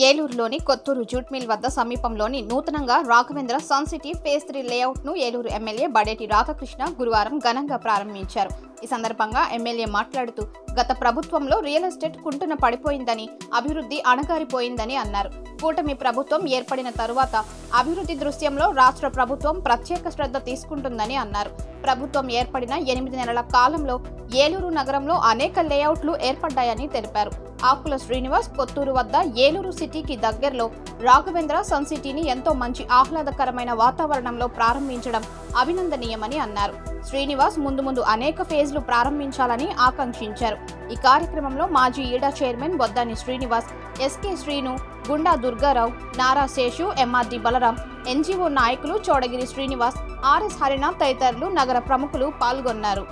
ఏలూరులోని Kotturu jute mill వద్ద సమీపంలోని నూతనంగా రాఘవేంద్ర సన్ సిటీ త్రీ లేఅవుట్ను ఏలూరు ఎమ్మెల్యే బడేటి రాధాకృష్ణ గురువారం ఘనంగా ప్రారంభించారు. ఈ సందర్భంగా ఎమ్మెల్యే మాట్లాడుతూ గత ప్రభుత్వంలో రియల్ ఎస్టేట్ కుంటున పడిపోయిందని అభివృద్ధి అణగారిపోయిందని అన్నారు. కూటమి ప్రభుత్వం ఏర్పడిన తరువాత అభివృద్ధి దృశ్యంలో రాష్ట్ర ప్రభుత్వం ప్రత్యేక శ్రద్ధ తీసుకుంటుందని అన్నారు. ప్రభుత్వం ఏర్పడిన ఎనిమిది నెలల కాలంలో ఏలూరు నగరంలో అనేక లేఅవుట్లు ఏర్పడ్డాయని తెలిపారు. ఆకుల శ్రీనివాస్ కొత్తూరు వద్ద ఏలూరు సిటీకి దగ్గరలో రాఘవేంద్ర సన్ సిటీని ఎంతో మంచి ఆహ్లాదకరమైన వాతావరణంలో ప్రారంభించడం అభినందనీయమని అన్నారు. శ్రీనివాస్ ముందు ముందు అనేక ఫేజ్లు ప్రారంభించాలని ఆకాంక్షించారు. ఈ కార్యక్రమంలో మాజీ ఈడా chairman Boddani Srinivas SK Srinu Gunda Durgarao Nara Seshu MRD Balaram NGO నాయకులు చోడగిరి శ్రీనివాస్ ఆర్ఎస్ హరినాథ్ తదితరులు నగర ప్రముఖులు పాల్గొన్నారు.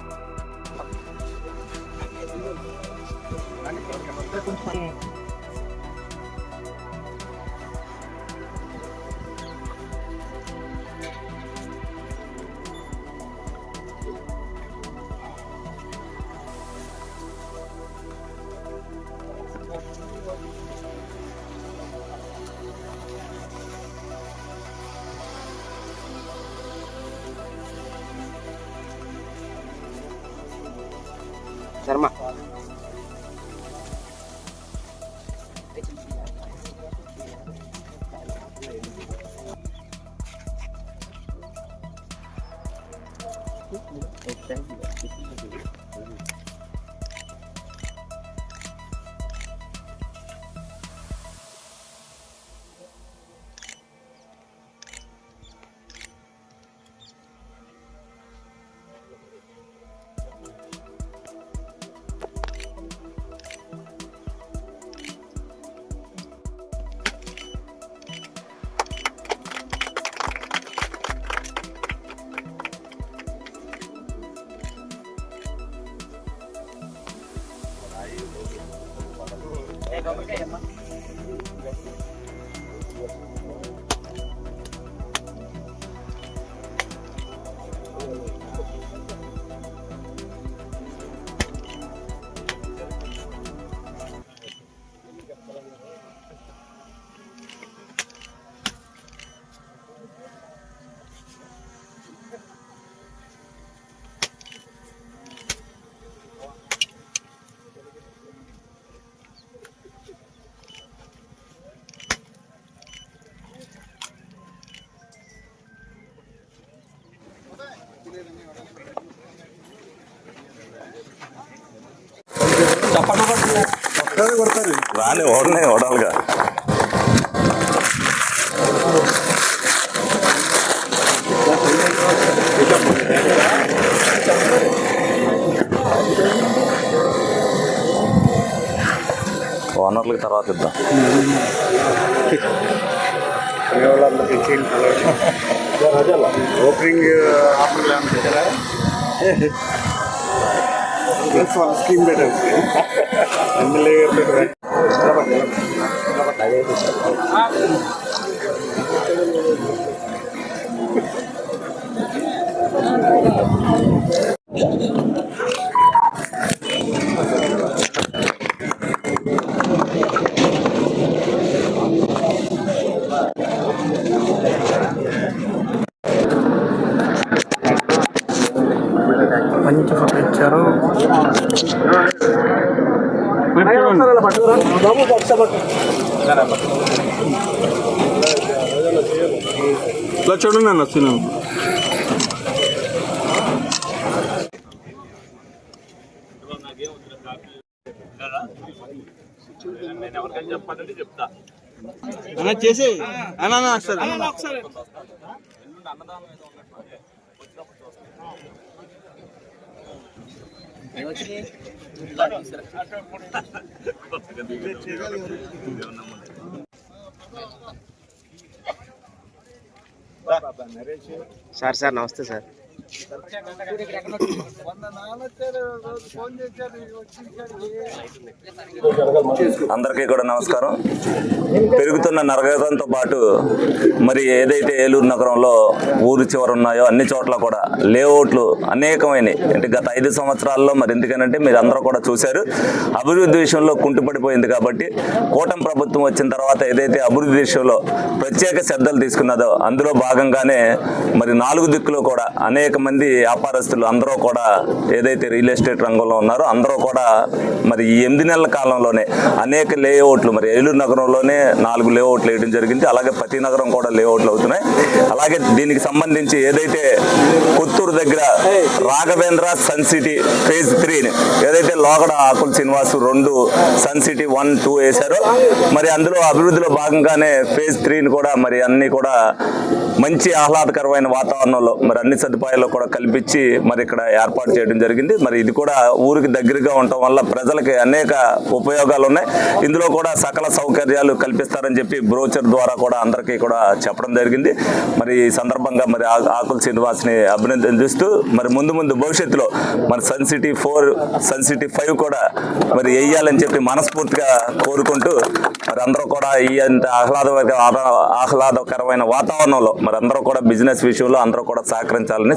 las. Thank you. శర్మ రాని ఓడనే ఓడాలిగా. ఓనర్లకి తర్వాత ఇద్దాం. ఓపెనింగ్ స్కీమ్ పెట్టారు? ఎమ్మెల్యే గారు పెట్టారు? మంచి ఇట్లా చూడండి అన్న సినిమా. అన్న చేసి అన్న. సార్ సార్ నమస్తే సార్. అందరికీ కూడా నమస్కారం. పెరుగుతున్న నరగతంతో పాటు మరి ఏదైతే ఏలూరు నగరంలో ఊరు చివర ఉన్నాయో అన్ని చోట్ల కూడా లేఅవుట్లు అనేకమైనవి అంటే గత ఐదు సంవత్సరాల్లో మరి ఎందుకనంటే మీరు అందరూ కూడా చూశారు. అభివృద్ధి విషయంలో కుంటుపడిపోయింది కాబట్టి కూటమి ప్రభుత్వం వచ్చిన తర్వాత ఏదైతే అభివృద్ధి విషయంలో ప్రత్యేక శ్రద్ధలు తీసుకున్నదో అందులో భాగంగానే మరి నాలుగు దిక్కులు కూడా అనేక మంది వ్యాపారస్తులు అందరూ కూడా ఏదైతే రియల్ ఎస్టేట్ రంగంలో ఉన్నారో అందరూ కూడా మరి ఈ ఎనిమిది నెలల కాలంలోనే అనేక లేఅవుట్లు మరి ఏలూరు నగరంలోనే నాలుగు లేఅవుట్లు వేయడం జరిగింది. అలాగే ప్రతి నగరం కూడా లేఅవుట్లు అవుతున్నాయి. అలాగే దీనికి సంబంధించి ఏదైతే పుత్తూరు దగ్గర రాఘవేంద్ర సన్ సిటీ ఫేజ్ త్రీని ఏదైతే లోగడ ఆకుల శ్రీనివాసు రెండు సన్ సిటీ వన్ టూ వేశారో మరి అందులో అభివృద్ధిలో భాగంగానే ఫేజ్ త్రీని కూడా మరి అన్ని కూడా మంచి ఆహ్లాదకరమైన వాతావరణంలో మరి అన్ని సదుపాయాలు కూడా కల్పించి మరి ఇక్కడ ఏర్పాటు చేయడం జరిగింది. మరి ఇది కూడా ఊరికి దగ్గరగా ఉండటం వల్ల ప్రజలకి అనేక ఉపయోగాలు ఉన్నాయి. ఇందులో కూడా సకల సౌకర్యాలు కల్పిస్తారని చెప్పి బ్రోచర్ ద్వారా కూడా అందరికీ కూడా చెప్పడం జరిగింది. మరి ఈ సందర్భంగా మరి ఆ- ఆకుల శ్రీనివాస్ని అభినందిస్తూ మరి ముందు ముందు భవిష్యత్తులో మరి sun city four sun city five కూడా మరి వేయాలని చెప్పి మనస్ఫూర్తిగా కోరుకుంటూ మరి అందరూ కూడా ఈ అంత ఆహ్లాద ఆహ్లాదకరమైన వాతావరణంలో మరి అందరూ కూడా బిజినెస్ విషయంలో అందరూ కూడా సహకరించాలని